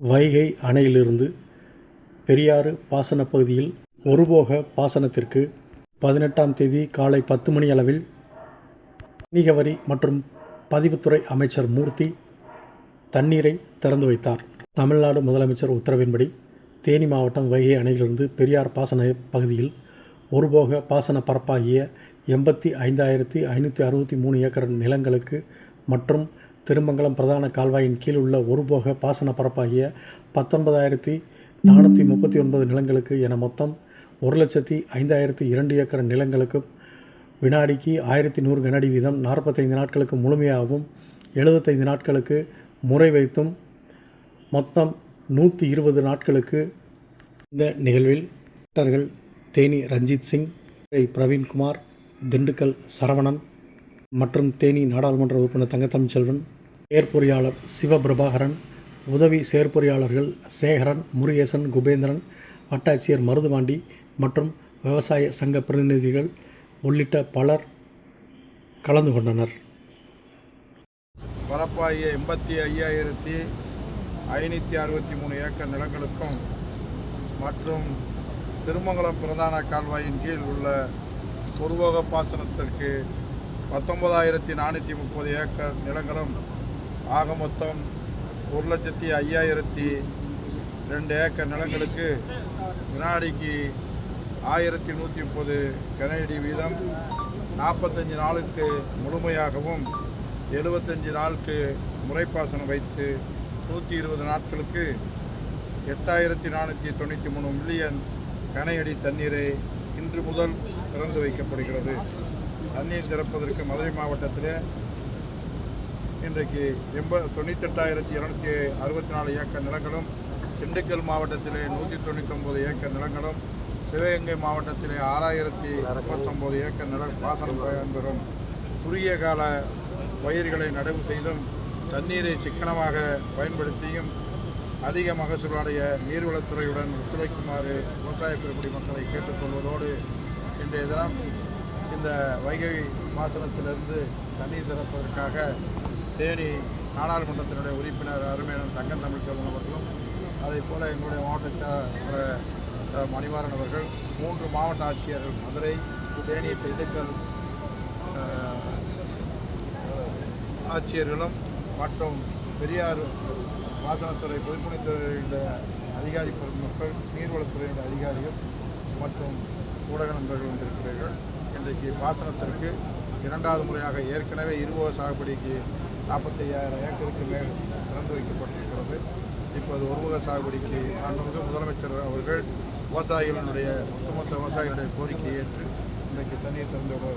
வைகை அணையிலிருந்து பெரியாறு பாசனப் பகுதியில் ஒருபோக பாசனத்திற்கு பதினெட்டாம் தேதி காலை பத்து மணி அளவில் வணிக வரி மற்றும் பதிவுத்துறை அமைச்சர் மூர்த்தி தண்ணீரை திறந்து வைத்தார். தமிழ்நாடு முதலமைச்சர் உத்தரவின்படி தேனி மாவட்டம் வைகை அணையிலிருந்து பெரியார் பாசன பகுதியில் ஒருபோக பாசன பரப்பாகிய எண்பத்தி ஐந்தாயிரத்தி ஐநூற்றி அறுபத்தி மூணு ஏக்கர் நிலங்களுக்கு மற்றும் திருமங்கலம் பிரதான கால்வாயின் கீழ் உள்ள ஒருபோக பாசன பரப்பாகிய பத்தொன்பதாயிரத்தி நானூற்றி முப்பத்தி ஒன்பது நிலங்களுக்கு என மொத்தம் ஒரு லட்சத்தி ஐந்தாயிரத்தி இரண்டு ஏக்கர் நிலங்களுக்கு வினாடிக்கு ஆயிரத்தி நூறு கனஅடி வீதம் நாற்பத்தைந்து நாட்களுக்கு முழுமையாகவும் எழுபத்தைந்து நாட்களுக்கு முறை வைத்தும் மொத்தம் நூற்றி இருபது நாட்களுக்கு இந்த நிகழ்வில் டாக்டர்கள் தேனி ரஞ்சித் சிங் பிரவீன்குமார் திண்டுக்கல் சரவணன் மற்றும் தேனி நாடாளுமன்ற உறுப்பினர் தங்கத்தமிழ்ச்செல்வன் செயற்பொறியாளர் சிவபிரபாகரன் உதவி செயற்பொறியாளர்கள் சேகரன் முருகேசன் குபேந்திரன் வட்டாட்சியர் மருதுபாண்டி மற்றும் விவசாய சங்க பிரதிநிதிகள் உள்ளிட்ட பலர் கலந்து கொண்டனர். பரப்பாகிய எண்பத்தி ஐயாயிரத்தி ஐநூற்றி அறுபத்தி மூணு ஏக்கர் நிலங்களுக்கும் மற்றும் திருமங்கலம் பிரதான கால்வாயின் கீழ் உள்ள பொதுவோக பாசனத்திற்கு பத்தொன்பதாயிரத்தி நானூற்றி முப்பது ஏக்கர் நிலங்களும் ஆக மொத்தம் ஒரு லட்சத்தி ஐயாயிரத்தி ரெண்டு ஏக்கர் நிலங்களுக்கு வினாடிக்கு ஆயிரத்தி நூற்றி முப்பது கனஅடி வீதம் நாற்பத்தஞ்சு நாளுக்கு முழுமையாகவும் எழுபத்தஞ்சு நாளுக்கு முறைப்பாசனம் வைத்து நூற்றி இருபது நாட்களுக்கு எட்டாயிரத்தி நானூற்றி தொண்ணூற்றி மூணு மில்லியன் கனையடி தண்ணீரை இன்று முதல் திறந்து வைக்கப்படுகிறது. தண்ணீர் திறப்பதற்கு மதுரை மாவட்டத்தில் இன்றைக்கு எண்ப தொண்ணூத்தெட்டாயிரத்தி இரநூத்தி அறுபத்தி நாலு ஏக்கர் நிலங்களும் திண்டுக்கல் மாவட்டத்திலே நூற்றி தொண்ணூத்தொம்பது ஏக்கர் நிலங்களும் சிவகங்கை மாவட்டத்திலே ஆறாயிரத்தி முப்பத்தொம்பது ஏக்கர் நில பாசனம் பெறும் குறுகிய கால பயிர்களை நடவு செய்தும் தண்ணீரை சிக்கனமாக பயன்படுத்தியும் அதிக மகசூலுடைய நீர்வளத்துறையுடன் ஒத்துழைக்குமாறு விவசாய பெருமுடி மக்களை கேட்டுக்கொள்வதோடு இன்றைய தினம் இந்த வைகை பாசனத்திலிருந்து தண்ணீர் திறப்பதற்காக தேனி நாடாளுமன்றத்தினுடைய உறுப்பினர் அருமையான தங்கம் தமிழ்ச்செல்வன் அவர்களும் அதே போல் எங்களுடைய மாவட்ட மணிவாரன் அவர்கள் மூன்று மாவட்ட ஆட்சியர்கள் மதுரை தேனி திண்டுக்கல் ஆட்சியர்களும் மற்றும் பெரியார் பாசனத்துறை பொதுப்பணித்துறையுடைய அதிகாரி பெருமக்கள் நீர்வளத்துறையுடைய அதிகாரிகள் மற்றும் ஊடக நண்பர்கள் வந்திருக்கிறீர்கள். இன்றைக்கு பாசனத்திற்கு இரண்டாவது முறையாக ஏற்கனவே இருபது சாகுபடிக்கு நாற்பத்தையாயிரம் ஏக்கருக்கு மேல் திறந்து வைக்கப்பட்டிருக்கிறது. இப்போது ஒருமுக சாகுபடிக்கு மாண்புமிகு முதலமைச்சர் அவர்கள் விவசாயிகளுடைய ஒட்டுமொத்த விவசாயிகளுடைய கோரிக்கையை ஏற்று இன்றைக்கு தண்ணீர் திறந்து விட